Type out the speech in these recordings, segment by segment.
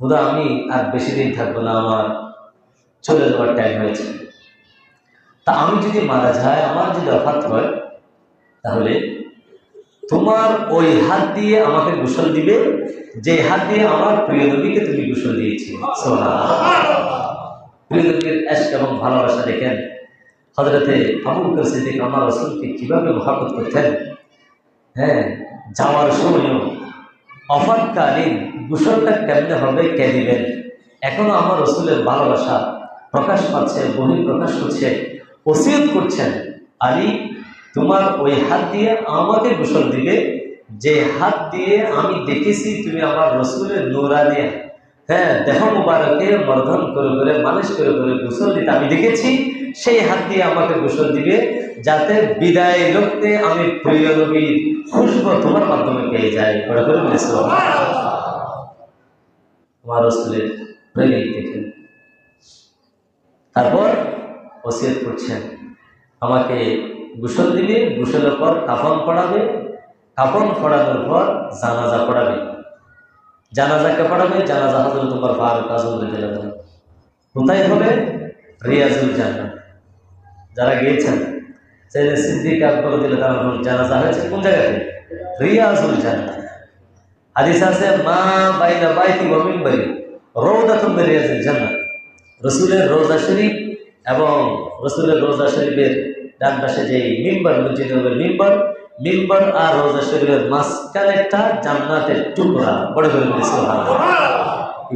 হুদা, আমি আর বেশি দিন থাকব না, আমার চলে যাওয়ার টাইম হয়েছে। তা আমি যদি মারা যাই, আমার যদি অফাত হয়, তাহলে তোমার ওই হাত দিয়ে আমাকে গোসল দিবে, যে হাত দিয়ে আমার প্রিয় নবীকে তুমি গোসল দিয়েছিলে প্রিয় নবীর এস এবং ভালোবাসা দেখেন হজরতে আবু বকর আমার রসুলকে কীভাবে মহাপত করতেন হ্যাঁ যাওয়ার সময়ও অফাতকালীন গোসলটা কেমনে হবে, কে দিবেন? এখনও আমার রসুলের ভালোবাসা প্রকাশ পাচ্ছে, বহি প্রকাশ হচ্ছে, ওসিয়ত করছেন। আলী, তোমার ওই হাত দিয়ে আমাকে গোসল দিবে, যে হাত দিয়ে আমি দেখেছি তুমি আমার রসুলের নোরানি হ্যাঁ দেহ মুবারকে মর্ধন করে করে, মালিশ করে করে গোসল দিতে আমি দেখেছি। সেই হাত দিয়ে আমাকে গোসল দিবে, যাতে বিদায় লোকতে আমি প্রিয় নবীর খুশবু তোমার মাধ্যমে পেয়ে যাই। করে করে আমার রসুলের প্রেমিক দেখেন তারপর ওসিয়ত করছেন, আমাকে গোসল দিবে, গোসলের পর কাফন পড়াবে, কাফন পড়ানোর পর জানাজা পড়াবে। জানাজাকে পড়াবে? জানাজা তোমার ফারুক আজম রেজেল কোথায় হবে? রিয়াজুল জান্নাত। যারা গিয়েছেন সেই সিদ্দিক আকবর তার জানাজা হয়েছে কোন জায়গাতে রিয়াজুল জান্নাত। হাদিস আছে, মা বাইনা বাইতি ওয়া মিনবারি রওদাতুম মিন রিয়াজুল জান্নাত। রসুলের রোজা শরীফ এবং রসুলের রোজা শরীফের ডান পাশে যে মিম্বার মসজিদ নবীর মিম্বার মিম্বার আর রোজা শরীফের মাঝখানে একটা জান্নাতের টুকরা। বড় করে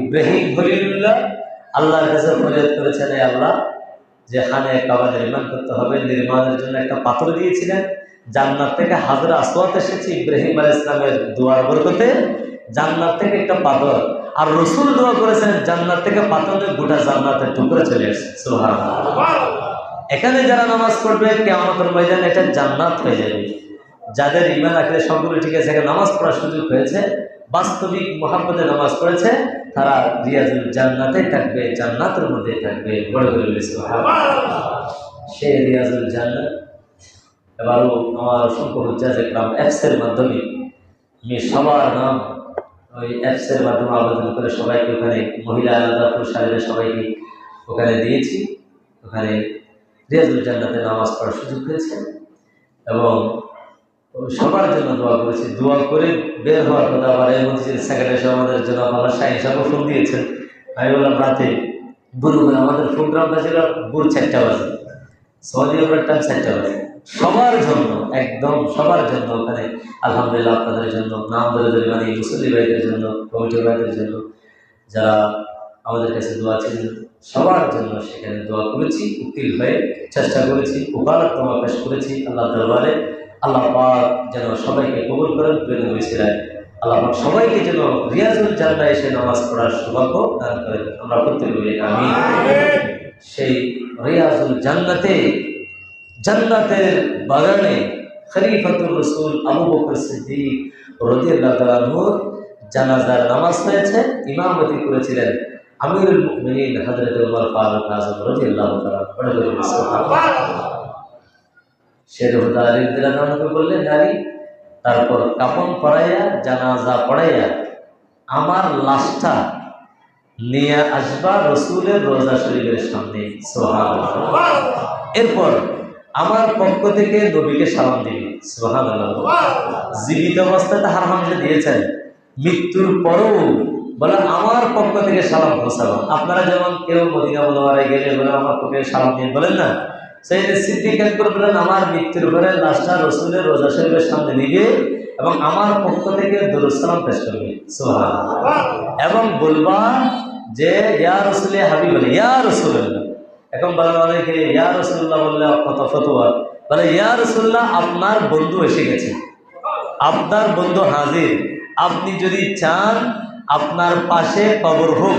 ইব্রাহিম খলিলুল্লাহ আল্লাহর কাছে ফরিয়াদ করেছেন এই আল্লাহ যে খানে কাবা নির্মাণ করতে হবে নির্মাণের জন্য একটা পাথর দিয়েছিলেন। জান্নাত থেকে হাজরা আসওয়াত এসেছে ইব্রাহিম আলাইহিস ইসলামের দুয়ার বরকতে। জান্নাত থেকে একটা পাথর। আর রসুল দোয়া করেছেন জান্নাত থেকে পাথরের গোটা জান্নাতের টুকরো চলে আসছে। সুবহানাল্লাহ। এখানে যারা নামাজ পড়বে কেমন ময়দান এটা জান্নাত হয়ে যাবে। যাদের ইমান আখের সবগুলো ঠিক আছে নামাজ পড়ার সুযোগ হয়েছে, বাস্তবিক মোহাম্মদে নামাজ পড়েছে, তারা রিয়াজুল জান্নাতে থাকবে, জান্নাতের মধ্যে থাকবে। বড় করে সে রিয়াজুল জান্নাত। এবারও আমার অসংখ্য একরাম অ্যাপসের মাধ্যমে, আমি সবার নাম ওই অ্যাপসের মাধ্যমে আবেদন করে সবাইকে ওখানে, মহিলা আলাদা পুরুষ আলাদা সবাইকে ওখানে দিয়েছি। ওখানে রিয়াজুল জান্নাতে নামাজ পড়ার সুযোগ হয়েছে। এবং সবার জন্য দোয়া করেছি। দোয়া করে বের হওয়ার কথা আবার মধ্যে সেক্রেটারি সাহেব আমাদের জন্য শাহী সাহেব ফোন দিয়েছেন। আমি বললাম, রাতে বুড়ো আমাদের প্রোগ্রামটা ছিল ভোর চারটা বাজে। সৌদি আরবের টাইম চারটা বাজে। সবার জন্য, একদম সবার জন্য ওখানে। আলহামদুলিল্লাহ আপনাদের জন্য, নাম ধরে ধরে মানে মুসল্লি ভাইদের জন্য কমিটি ভাইদের জন্য যারা আমাদের কাছে দোয়া ছিলেন, সবার জন্য সেখানে দোয়া করেছি, উকিল হয়ে চেষ্টা করেছি উপালতমা পেশ করেছি, আল্লাহ দরবারে। আল্লাহ পাক যেন সবাইকে কবুল করেন। প্রেম হয়েছিলেন আল্লাহ পাক সবাইকে যেন রিয়াজুল জান্নায় এসে নামাজ পড়ার সৌভাগ্য দান করেন। আমরা প্রত্যেক বলি আমি সেই রিয়াজুল জান্নাতে জান্নাতের বাগানে খলিফাতুর রসুল আবু বকর সিদ্দিক রাদিয়াল্লাহু তাআলা আনহুর জানাজার নামাজ হয়েছে ইমামতি করেছিলেন আমিরুল মুমিনিন হযরত ওমর ফারুক আযম রাদিয়াল্লাহু তাআলা বড় করে সুবহানাল্লাহ শের হুদা আলী বললেন নারী তারপর কাপন পড়াইয়া জানাজা পড়াইয়া আমার লাশটা নিয়ে আসবা রসুলের রোজা শরীফের সামনে। এরপর আমার পক্ষ থেকে নবীকে সালাম দিবি সুবহানাল্লাহ। জীবিত অবস্থাতে হার হামজা দিয়েছেন মৃত্যুর পরও বলে আমার পক্ষ থেকে সালাম পৌঁছাবো। আপনারা যেমন কেউ মদিনা বলবারে গেলে বলে আমার পক্ষে সালাম দিয়ে বলেন না। সেই সিদ্দিক একবার বলেন আমার মৃত্যুর পরে লাশটা রসুলের রোজা শরীফের সামনে নিবে এবং আমার পক্ষ থেকে দুরুসালাম পেশ করবে। সোহান এবং বলবা যে, ইয়া রসুলে হাবি বলে ইয়া রসুল্লাহ এখন বলেন অনেকে, ইয়া রসুল্লাহ বললে কত ফতোয়া? বলে, ইয়া রসুল্লাহ আপনার বন্ধু এসে গেছে। আপনার বন্ধু হাজির। আপনি যদি চান, আপনার পাশে কবর হোক।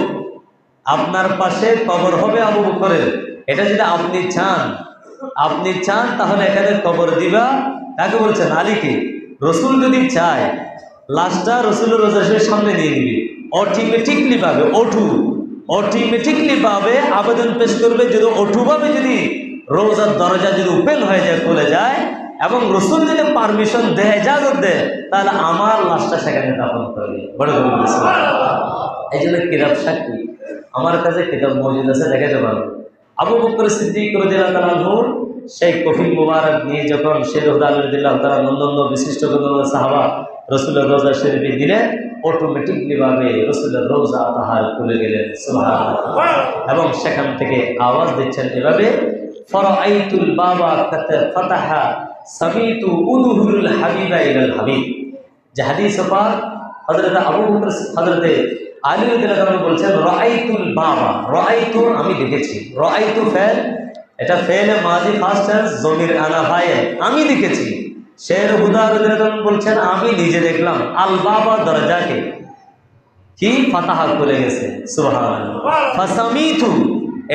আপনার পাশে কবর হবে আবু বকরের। এটা যদি আপনি চান আপনি চান, তাহলে এখানে কবর দিবা। তাকে বলছেন? আলীকে। রসুল যদি চায়, লাশটা রসুলের রোজাসের সামনে নিয়ে নিবি। অটোমেটিকলি পাবে অটু অটোমেটিকলি পাবে, আবেদন পেশ করবে, যদি অটুভাবে যদি রোজার দরজা যদি ওপেন হয়ে যায়, খুলে যায়, এবং রসুল যদি পারমিশন দেয়, ইজাজত দেয়, তাহলে আমার লাশটা সেখানে দাফন করবে বড় এই জন্য কিতাব সাক্ষী। আমার কাছে কিতাব মজুদ আছে দেখাতে পারব আবু বকর সিদ্দিক রদিল্লাহুর সেই কফিল মুবারক নিয়ে যখন শের উদ্দাল্লাহ তারা নন্দন বিশিষ্ট সাহাবা রসুলের রোজা শরীফে দিলে অটোমেটিকলি ভাবে রসুলের রোজা তাহার খুলে গেলেন। এবং সেখান থেকে আওয়াজ দিচ্ছেন এভাবে ফরাইতুল বাবা ফাতাহা সামিতু উদুহুল হাবিবা ইলাল হাবিব যে হাদিস পাক হযরত আবু বকর, হযরতে বলছেন বাবা আমি দেখেছি। রাআইতু ফেল, এটা ফেল মাজি ফার্স্ট জমির আনা ভাই আমি দেখেছি। শের হুদা রাদিয়াল্লাহু বলছেন, আমি নিজে দেখলাম, আল বাবা দরজাকে কি ফাতাহা খুলে গেছে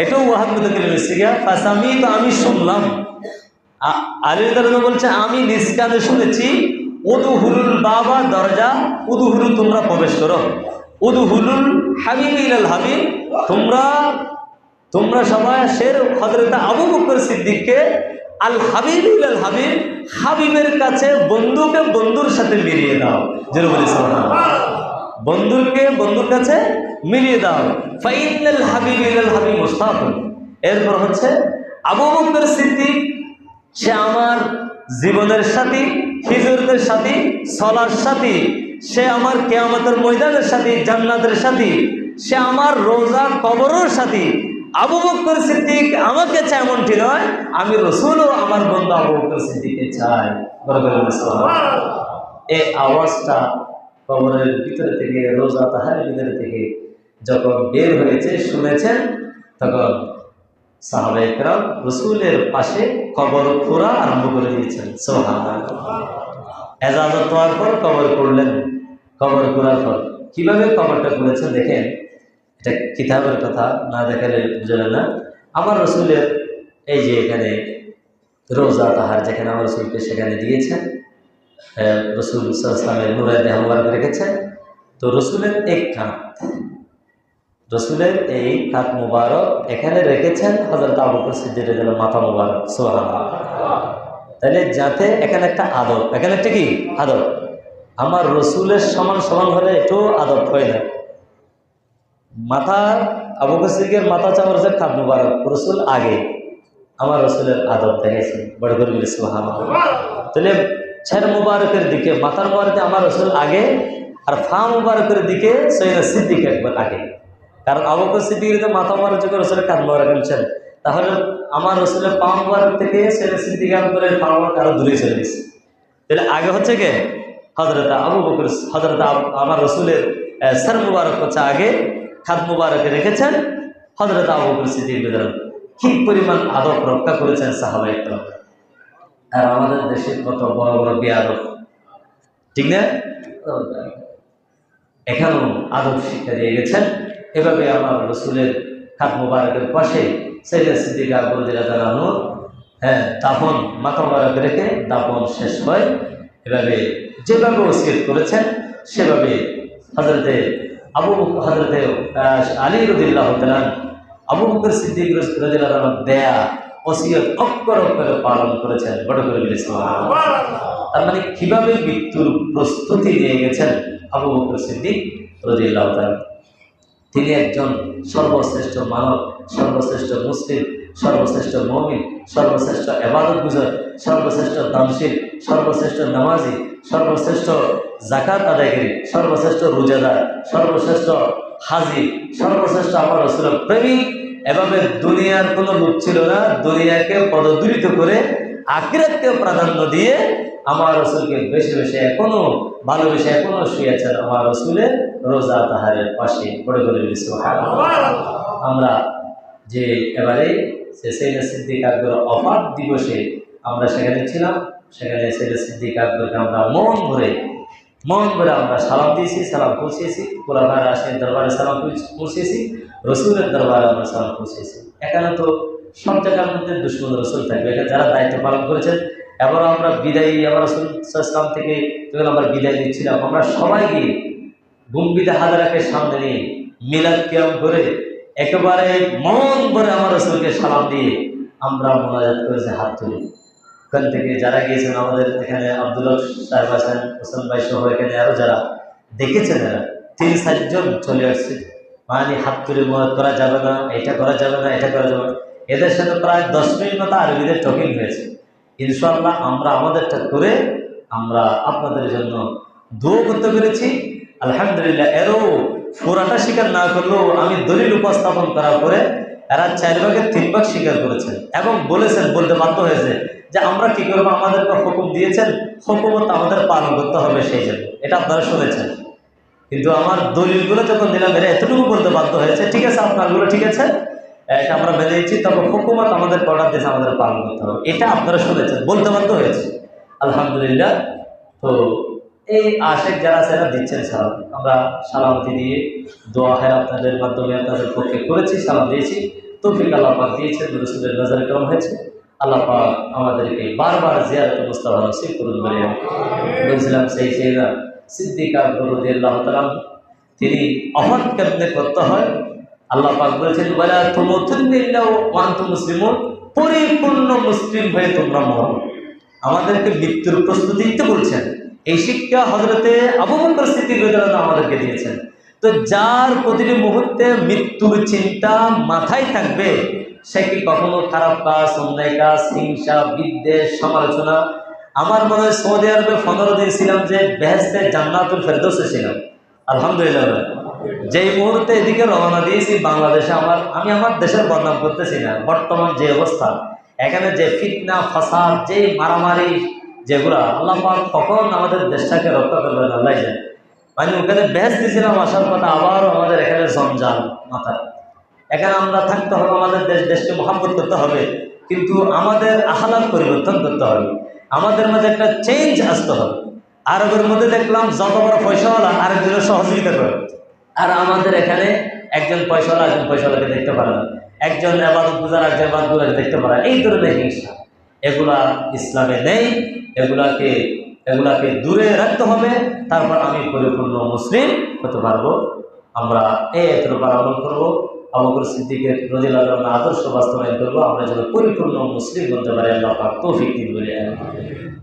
এটাও আমি শুনলাম। বলছে, আমি নিষ্কানে শুনেছি উদুহুলুল বাবা দরজা উদুহুলু তোমরা প্রবেশ করো। উদুহুলুল হাবিব ইলাল হাবিব। তোমরা তোমরা সবাই শের হজরত আবু বকর সিদ্দিককে আল হাবিব ইলাল হাবিব, হাবিবের কাছে বন্ধুকে বন্ধুর সাথে মিলিয়ে দাও। বলি বন্ধুকে বন্ধুর কাছে মিলিয়ে দাও। ফাইনাল হাবিব ইলাল হাবিব মুস্তাফুন। এরপর হচ্ছে আবু বকর সিদ্দিক, সে আমার জীবনের সাথী হিজুরদের সাথী, সলার সাথী সে আমার কেয়ামতের ময়দানের সাথী, জান্নাতের সাথী, সে আমার রোজা কবরের সাথী। আবু বকর সিদ্দিক আমাকে চায় এমনটি নয়, আমি রসুলও আমার বন্ধু আবু বকর সিদ্দিককে চাই। এই আওয়াজটা কবরের ভিতরে থেকে, রোজা তাহার ভিতরে থেকে যখন বের হয়েছে, শুনেছেন, তখন সাহাবে রসুলের পাশে কবর খোঁড়া আরম্ভ করে দিয়েছেন। সোহান এজাজত পাওয়ার পর কবর করলেন কবর করার পর। কীভাবে কবরটা করেছেন দেখেন? এটা কিতাবের কথা, না দেখালে বুঝলেন না। আমার রসুলের এই যে এখানে রোজা তাহার যেখানে আমার রসুলকে সেখানে দিয়েছেন রসুল ইসলামের নুরায় দেহ মুবারক রেখেছেন তো রসুলের এক কাঁধ, রসুলের এই কাঁধ মুবারক এখানে রেখেছেন হজরত আবু বকর সিদ্দিকের জন্য মাথা মুবারক সোহান তাহলে যাতে এখানে একটা আদব, এখানে একটা কি? আদব। আমার রসুলের সমান সমান হলে একটু আদব হয় না মাথা, আবু বকর মাথা চাওয়ার হচ্ছে কাঁধ মুবারক, রসুল আগে আমার রসুলের আদব দেখেছে। বড় করে বলি সোহান তাহলে ছের মুবারকের দিকে, মাথার মুবারকে আমার রসুল আগে, আর ফা মুবারকের দিকে সৈয়দ সিদ্দিক একবার আগে। কারণ আবুকর সিদ্দিকের তো মাথা মুবারক যখন রসুলের কান মুবারক আনছেন, তাহলে আমার রসুলের পা মুবারক থেকে সৈয়দ সিদ্দিক করে পা মুবারক আরও দূরে চলে গেছে। তাহলে আগে হচ্ছে কে? হজরত আবু বকর হজরত আমার রসুলের সর মুবারক হচ্ছে আগে, খাদ মুবারকে রেখেছেন হজরত আবু বকর সিদ্দিক কি পরিমাণ আদব রক্ষা করেছেন সাহাবাই আর আমাদের দেশে কত বড় বড় বেয়াদব ঠিক না? এখানেও আদব শিক্ষা দিয়ে গেছেন। এভাবে আমার রসুলের খাত মুবারকের পাশে সৈয়দ সিদ্দিক আকবর হ্যাঁ দাফন, মাথা মুবারক রেখে দাফন শেষ হয়। এভাবে যেভাবে ওসিয়ত করেছেন, সেভাবে হজরতে আবু হজরতে আলী রদিল্লাহ আবু বকর সিদ্দিক দেয়া ওসিয়ত অক্ষর অক্ষরে পালন করেছেন, বড় করে তার মানে কীভাবে মৃত্যুর প্রস্তুতি নিয়ে গেছেন আবু বকর সিদ্দিক রদিল্লাহ তিনি একজন সর্বশ্রেষ্ঠ মানব, সর্বশ্রেষ্ঠ মুসলিম সর্বশ্রেষ্ঠ মমিন, সর্বশ্রেষ্ঠ এবাদত গুজর, সর্বশ্রেষ্ঠ দানশীল, সর্বশ্রেষ্ঠ নামাজি, সর্বশ্রেষ্ঠ জাকাত আদায়কারী, সর্বশ্রেষ্ঠ রোজাদার, সর্বশ্রেষ্ঠ হাজি, সর্বশ্রেষ্ঠ আমার রসুলের প্রেমিক এভাবে দুনিয়ার কোনো লোক ছিল না, দুনিয়াকে পদদূরিত করে আকিরাতকে প্রাধান্য দিয়ে আমার রসুলকে বেশি বেশি এখনও ভালোবেসে এখনও শুয়েছেন আমার রসুলের রোজা তাহারের পাশে। পড়ে করে আমরা যে এবারে সে সেইদা সিদ্দিক আকবর দিবসে আমরা সেখানে ছিলাম। সেখানে আমরা মন মন আমরা দিয়েছি, সালাম কোলাঘাট দরবারে সালাম দরবারে আমরা সালাম সব জায়গার মধ্যে থাকবে এখানে যারা দায়িত্ব পালন করেছেন এবার আমরা বিদায়ী ইসলাম থেকে যখন আমরা বিদায় দিচ্ছিলাম আমরা সবাই গিয়ে গুম্বিদা হাজারাকে সামনে নিয়ে মিলাদ কিয়াম করে একেবারে মন ভরে আমার রসুলকে সালাম দিয়ে আমরা মোনাজাত করেছি, হাত তুলে। ওখান থেকে যারা গিয়েছেন আমাদের এখানে আব্দুল্লাহ সাহেব আছেন, হোসেন ভাই সহ এখানে আরও যারা দেখেছেন এরা, তিন চারজন চলে আসছে। মানে হাত তুলে মোনাজাত করা যাবে না, এটা করা যাবে না, এটা করা যাবে না। এদের সাথে প্রায় দশ মিনিট মতো আরবিদের টকিং হয়েছে। ইনশাল্লাহ আমরা আমাদেরটা করে আমরা আপনাদের জন্য দোয়া করতে পেরেছি। আলহামদুলিল্লাহ, এরও পুরাটা স্বীকার না করলেও আমি দলিল উপস্থাপন করার পরে এরা চার ভাগের তিন ভাগ স্বীকার করেছেন এবং বলেছেন, বলতে বাধ্য হয়েছে যে আমরা কি করব, আমাদেরকে হুকুম দিয়েছেন, হুকুমত আমাদের পালন করতে হবে সেই জন্য। এটা আপনারা শুনেছেন। কিন্তু আমার দলিলগুলো যখন দিলাম এরা এতটুকু বলতে বাধ্য হয়েছে, ঠিক আছে আপনারগুলো ঠিক আছে এটা আমরা মেনে নিচ্ছি তবে হুকুমত আমাদের অর্ডার দিয়েছে, আমাদের পালন করতে হবে। এটা আপনারা শুনেছেন, বলতে বাধ্য হয়েছে। আলহামদুলিল্লাহ, তো এই আশেক যারা এরা দিচ্ছেন সালাম। আমরা সালামতি দিয়ে দোয়া হয় আপনাদের মাধ্যমে, আপনাদের পক্ষে করেছি, সালাম দিয়েছি। তৌফিক আল্লাহ পাক দিয়েছেন রসুলের নজরে কেমন হয়েছে। আল্লাহ পাক আমাদেরকে বারবার জিয়ারত মুস্তাফা নসিব করুন বলে আমি বলছিলাম সেই সেই সিদ্দিকা গরুদি আল্লাহ তালাম তিনি অহৎ কেমনে করতে হয়? আল্লাহ পাক বলেছেন বলা তুমতুল্লিল্লাহ ওয়ান্তু মুসলিমুন। পরিপূর্ণ মুসলিম হয়ে তোমরা মরো। আমাদেরকে মৃত্যুর প্রস্তুতি দিতে বলছেন। এই শিক্ষা হজরতে আবু বকর সিদ্দিক আমাদেরকে দিয়েছেন। তো যার প্রতিটি মুহূর্তে মৃত্যুর চিন্তা মাথায় থাকবে, সে কি কখনো খারাপ কাজ, অন্যায় কাজ, হিংসা, বিদ্বেষ, সমালোচনা? আমার মনে হয় সৌদি আরবে পনেরো দিন ছিলাম যে বেহেস্তের জান্নাতুল ফেরদৌসে ছিলাম। আলহামদুলিল্লাহ যেই মুহূর্তে এদিকে রওনা দিয়েছি বাংলাদেশে আমার, আমি আমার দেশের বদনাম করতেছি না। বর্তমান যে অবস্থা, এখানে যে ফিতনা, ফাসাদ যে মারামারি যেগুলা আল্লাহ কখন আমাদের দেশটাকে রক্ষা করবেন, আল্লাহ যায় মানে ওখানে বেশ দিয়েছিলাম আসার কথা আবারও আমাদের এখানে জঞ্জাল মাথায়। এখানে আমরা থাকতে হবে, আমাদের দেশ, দেশকে মহাব্বত করতে হবে, কিন্তু আমাদের আহালাত পরিবর্তন করতে হবে। আমাদের মাঝে একটা চেঞ্জ আসতে হবে। আরবের মধ্যে দেখলাম যত বড় পয়সাওয়ালা আরেকজনের সহযোগিতা করে। আর আমাদের এখানে একজন পয়সাওয়ালা একজন পয়সাওয়ালাকে দেখতে পারে না। একজন আবাদত গুজার, একজন আবাদ দেখতে পারে এই ধরনের হিংসা। এগুলা ইসলামে নেই। এগুলাকে এগুলাকে দূরে রাখতে হবে। তারপর আমি পরিপূর্ণ মুসলিম হতে পারব। আমরা এই উপর আমল করব। আবুকর সিদ্দিকের রজিল্লাহ আদর্শ বাস্তবায়ন করব। আমরা যেন পরিপূর্ণ মুসলিম হতে পারি। আল্লাহ তৌফিক দিন বলে